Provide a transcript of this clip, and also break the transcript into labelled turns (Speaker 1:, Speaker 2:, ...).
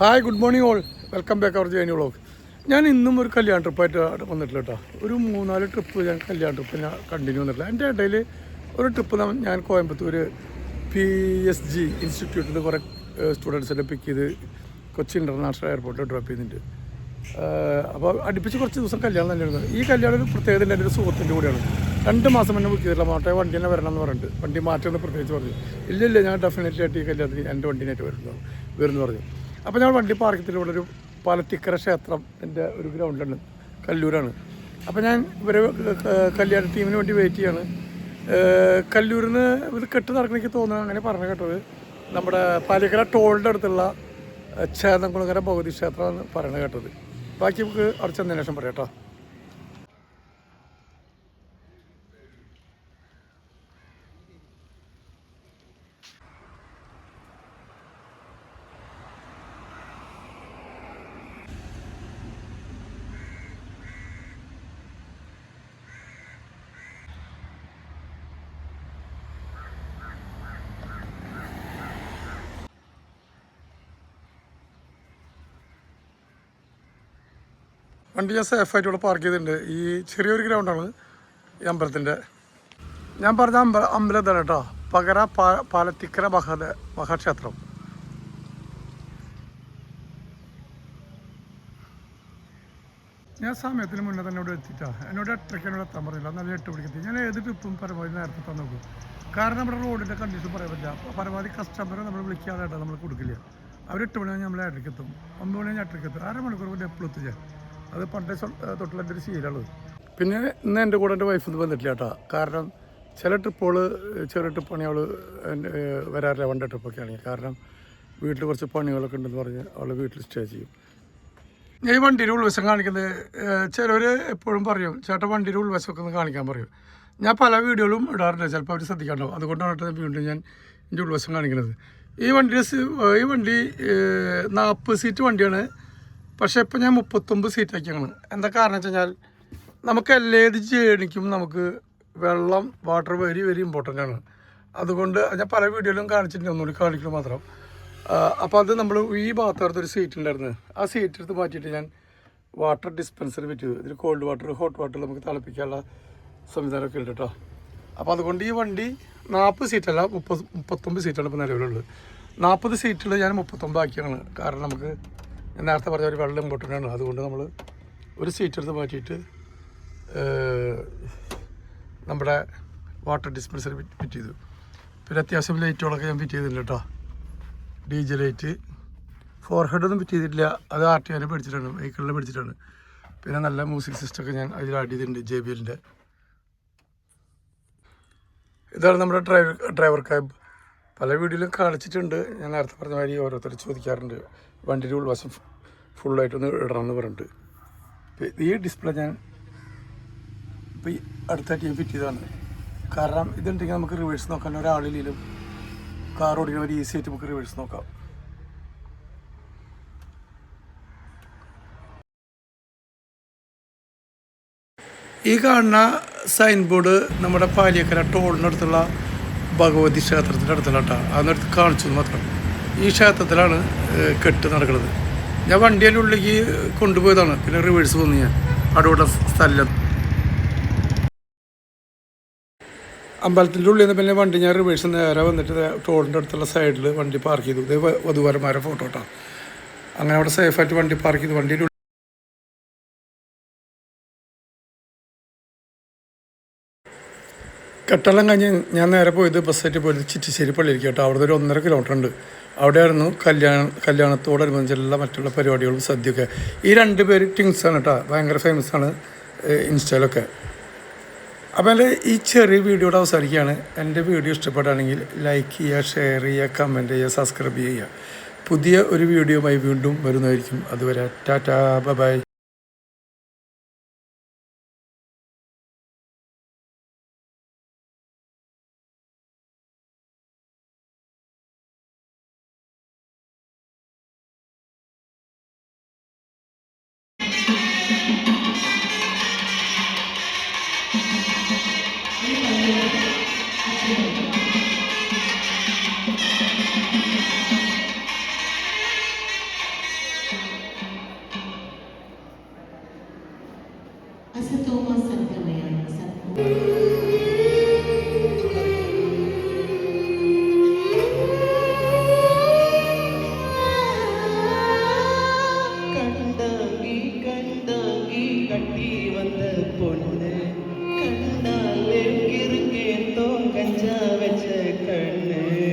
Speaker 1: Hi good morning all welcome back our Jaini vlog ഞാൻ ഇന്നും ഒരു കല്യാണ ട്രിപ്പായിട്ട് വന്നിട്ടില്ല കേട്ടോ ഒരു മൂന്നാൽ ട്രിപ്പ് ഞാൻ കല്യാണ ട്രിപ്പ് ഞാൻ കണ്ടിന്യൂ വന്നിട്ടില്ല. എന്റെ ഇടയിൽ ഒരു ട്രിപ്പ് ഞാൻ കോയമ്പത്തൂർ പി എസ് ജി ഇൻസ്റ്റിറ്റ്യൂട്ടിൽ കുറേ സ്റ്റുഡൻസിനെ പിക്ക് ചെയ്ത് കൊച്ചി ഇന്റർനാഷണൽ എയർപോർട്ടിൽ ഡ്രോപ്പ് ചെയ്യുന്നുണ്ട് അപ്പോൾ അടുപ്പിച്ച് കുറച്ച് ദിവസം കല്യാണം തന്നെയായിരുന്നു. ഈ കല്യാണം ഒരു പ്രത്യേകത എന്റെ ഒരു സുഹൃത്തിന്റെ കൂടെയാണ്. രണ്ട് മാസം മുന്നേ ബുക്ക് ചെയ്തില്ല മാട്ടെ വണ്ടി തന്നെ വരണം എന്ന് പറഞ്ഞിട്ട്. വണ്ടി മാറ്റുമെന്ന് പ്രത്യേകിച്ച് പറഞ്ഞു ഇല്ല ഇല്ല ഞാൻ ഡെഫിനറ്റ്ലി ആയിട്ട് ഈ കല്യാണത്തിന് എന്റെ വണ്ടിനായിട്ട് വരുന്നു വരുന്നു പറഞ്ഞു. അപ്പോൾ ഞങ്ങൾ വണ്ടി പാർക്കത്തിൽ ഇവിടെ ഒരു പാലത്തിക്കര ക്ഷേത്രം എന്റെ ഒരു ഗ്രൗണ്ടിലാണ് കല്ലൂരാണ്. അപ്പോൾ ഞാൻ ഇവരെ കല്യാണ ടീമിന് വേണ്ടി വെയിറ്റ് ചെയ്യാണ്. കല്ലൂരിൽ നിന്ന് ഇത് കെട്ട് നടക്കണമെങ്കിൽ തോന്നുന്നു. അങ്ങനെ പറഞ്ഞു കേട്ടത് നമ്മുടെ പാലിക്കര ടോളിന്റെ അടുത്തുള്ള ചേന്നംകുളങ്ങര ഭഗവതി ക്ഷേത്രമാണ് പറയണ കേട്ടത് ബാക്കി നമുക്ക് അടുത്ത ശേഷം പറയാം കേട്ടോ. വണ്ടി ഞാൻ സേഫായിട്ട് ഇവിടെ പാർക്ക് ചെയ്തിട്ടുണ്ട്. ഈ ചെറിയൊരു ഗ്രൗണ്ടാണ് ഈ അമ്പലത്തിന്റെ ഞാൻ പറഞ്ഞ അമ്പ അമ്പലം ഇതാണ് കേട്ടോ. പകര പാ പാലത്തിക്കര മഹാദ മഹാക്ഷേത്രം. ഞാൻ സമയത്തിന് മുന്നേ തന്നെ ഇവിടെ എത്തിയിട്ടാ. എന്നോട് എട്ടരയ്ക്ക് എന്നോട് എത്താൻ പറയില്ല നല്ല എട്ട് മണിക്ക് ഞാൻ ഏത് ട്രിപ്പും പരമാവധി നേരത്തെ തന്നെ നോക്കും. കാരണം നമ്മുടെ റോഡിന്റെ കണ്ടീഷൻ പറയാൻ പറ്റില്ല. പരമാവധി കസ്റ്റമറെ നമ്മൾ വിളിക്കാതെ നമ്മൾ കൊടുക്കില്ല. അവർ എട്ട് മണി നമ്മൾ എട്ടരയ്ക്ക് എത്തും. ഒമ്പത് മണി ഞാൻ എട്ടരയ്ക്ക് എത്തും. അരമണിക്കൂർ കൊണ്ട് എപ്പോഴും എത്തിച്ചേ അത് പണ്ടേ തൊട്ടിലെന്റെ ഒരു ശീലമുള്ളത് പിന്നെ ഇന്ന് എന്റെ കൂടെ എന്റെ വൈഫ് വന്നിട്ടില്ല കേട്ടോ. കാരണം ചില ട്രിപ്പുകൾ ചെറിയ ട്രിപ്പ് പണി അവൾ വരാറില്ല വണ്ട ട്രിപ്പൊക്കെ ആണെങ്കിൽ. കാരണം വീട്ടിൽ കുറച്ച് പണികളൊക്കെ ഉണ്ടെന്ന് പറഞ്ഞ് അവൾ വീട്ടിൽ സ്റ്റേ ചെയ്യും. ഞാൻ ഈ വണ്ടിയുടെ ഉൾവശം കാണിക്കുന്നത് ചിലവർ എപ്പോഴും പറയും ചേട്ടൻ വണ്ടിയുടെ ഉൾവശമൊക്കെ ഒന്ന് കാണിക്കാൻ പറയും. ഞാൻ പല വീഡിയോകളും ഇടാറുണ്ട് ചിലപ്പോൾ അവർ ശ്രദ്ധിക്കാണ്ടാവും അതുകൊണ്ടാണ് വീണ്ടും ഞാൻ എന്റെ ഉൾവശം കാണിക്കുന്നത്. ഈ വണ്ടി ഈ വണ്ടി നാൽപ്പത് സീറ്റ് വണ്ടിയാണ്. പക്ഷേ ഇപ്പോൾ ഞാൻ മുപ്പത്തൊമ്പത് സീറ്റാക്കിയാണ്. എന്താ കാരണം വെച്ച് കഴിഞ്ഞാൽ നമുക്ക് ഏത് ജേണിക്കും നമുക്ക് വെള്ളം വാട്ടർ വെരി വെരി ഇമ്പോർട്ടന്റ് ആണ്. അതുകൊണ്ട് ഞാൻ പല വീഡിയോയിലും കാണിച്ചിട്ടുണ്ട് ഒന്നുകൂടി കാണിക്കുന്നു മാത്രം. അപ്പോൾ അത് നമ്മൾ ഈ ഭാഗത്തോടത്തൊരു സീറ്റ് ഉണ്ടായിരുന്നു. ആ സീറ്റ് എടുത്ത് മാറ്റിയിട്ട് ഞാൻ വാട്ടർ ഡിസ്പെൻസർ വെച്ചു ഇതിൽ കോൾഡ് വാട്ടർ ഹോട്ട് വാട്ടർ നമുക്ക് തിളപ്പിക്കാനുള്ള സംവിധാനമൊക്കെ ഉണ്ട് കേട്ടോ അപ്പോൾ അതുകൊണ്ട് ഈ വണ്ടി നാൽപ്പത് സീറ്റല്ല മുപ്പത് മുപ്പത്തൊമ്പത് സീറ്റാണ് ഇപ്പോൾ നിലവിലുള്ളത്. നാൽപ്പത് സീറ്റിൽ ഞാൻ മുപ്പത്തൊമ്പത് ആക്കിയാണ്. കാരണം നമുക്ക് നേരത്തെ പറഞ്ഞ ഒരു വെള്ളം ഇമ്പോർട്ടന്റ് അതുകൊണ്ട് നമ്മൾ ഒരു സീറ്റ് എടുത്ത് മാറ്റിയിട്ട് നമ്മുടെ വാട്ടർ ഡിസ്പെൻസർ ഫിറ്റ് ചെയ്തു. പിന്നെ അത്യാവശ്യം ലൈറ്റുകളൊക്കെ ഞാൻ ഫിറ്റ് ചെയ്തിട്ടുണ്ട് കേട്ടോ ഡി ലൈറ്റ്. ഫോർ ഹെഡൊന്നും ഫിറ്റ് ചെയ്തിട്ടില്ല. അത് ആർ ടി ആനെ പഠിച്ചിട്ടാണ് വെഹിക്കിളിനെ പഠിച്ചിട്ടാണ് പിന്നെ നല്ല മ്യൂസിക് സിസ്റ്റമൊക്കെ ഞാൻ അതിൽ ആഡ് ചെയ്തിട്ടുണ്ട് ജെ ബി എല്ലിന്റെ. ഇതാണ് നമ്മുടെ ഡ്രൈവർ ഡ്രൈവർ ക്യാബ് പല വീഡിയോയിലും കാണിച്ചിട്ടുണ്ട്. ഞാൻ നേരത്തെ പറഞ്ഞ മാതിരി ഓരോരുത്തർ ചോദിക്കാറുണ്ട്. വണ്ടിയുടെ ഉൾവശം ഫുള്ളായിട്ടൊന്ന് ഇടണമെന്ന് പറഞ്ഞിട്ട്. ഈ ഡിസ്പ്ലേ ഞാൻ ഇപ്പം ഈ അടുത്തായിട്ട് ഫിറ്റ് ചെയ്തതാണ്. കാരണം ഇതുണ്ടെങ്കിൽ നമുക്ക് റിവേഴ്സ് നോക്കാൻ ഒരാളിലും കാർ ഓടിക്കുന്ന ഒരു ഈസി ആയിട്ട് നമുക്ക് റിവേഴ്സ് നോക്കാം. ഈ കാണുന്ന സൈൻ ബോർഡ് നമ്മുടെ പാലിയക്കര ടോളിനടുത്തുള്ള ഭഗവതി ക്ഷേത്രത്തിന്റെ അടുത്തുള്ള കേട്ടോ. അതിനടുത്ത് കാണിച്ചു മാത്രം. ഈ ക്ഷേത്രത്തിലാണ് കെട്ട് നടക്കുന്നത്. ഞാൻ വണ്ടിയുടെ ഉള്ളിലേക്ക് കൊണ്ടുപോയതാണ്. പിന്നെ റിവേഴ്സ് വന്നു ഞാൻ. അവിടെ സ്ഥലം. അമ്പലത്തിന്റെ ഉള്ളിൽ നിന്ന് പിന്നെ വണ്ടി ഞാൻ റിവേഴ്സ് നേരെ വന്നിട്ട് ടോളിന്റെ അടുത്തുള്ള സൈഡിൽ വണ്ടി പാർക്ക് ചെയ്തു. വധുവരന്മാരെ ഫോട്ടോ കേട്ടോ അങ്ങനെ അവിടെ സേഫായിട്ട് വണ്ടി പാർക്ക് ചെയ്തു. വണ്ടിയുടെ കെട്ടെല്ലാം കഴിഞ്ഞ് ഞാൻ നേരെ പോയത് ബസ്സായിട്ട് പോയത് ചിറ്റിശ്ശേരി പള്ളിയിലേക്ക് കേട്ടോ. അവിടെ ഒരു ഒന്നര കിലോമീറ്റർ ഉണ്ട്. അവിടെയായിരുന്നു കല്യാണ കല്യാണത്തോടനുബന്ധിച്ചുള്ള മറ്റുള്ള പരിപാടികളും സദ്യയൊക്കെ. ഈ രണ്ട് പേര് ടിങ്സാണ് കേട്ടോ. ഭയങ്കര ഫേമസ് ആണ് ഇൻസ്റ്റയിലൊക്കെ. അപ്പോൾ ഈ ചെറിയ വീഡിയോയുടെ അവസാനിക്കുകയാണ്. എന്റെ വീഡിയോ ഇഷ്ടപ്പെടുകയാണെങ്കിൽ ലൈക്ക് ചെയ്യുക ഷെയർ ചെയ്യുക കമന്റ് ചെയ്യുക സബ്സ്ക്രൈബ് ചെയ്യുക. പുതിയ ഒരു വീഡിയോയുമായി വീണ്ടും വരുന്നതായിരിക്കും. അതുവരെ ടാറ്റാ ബൈ.
Speaker 2: வைத்த பொண்ணு. கண்டால் எங்கிருங்கே தோ கஞ்சா கண்ணு.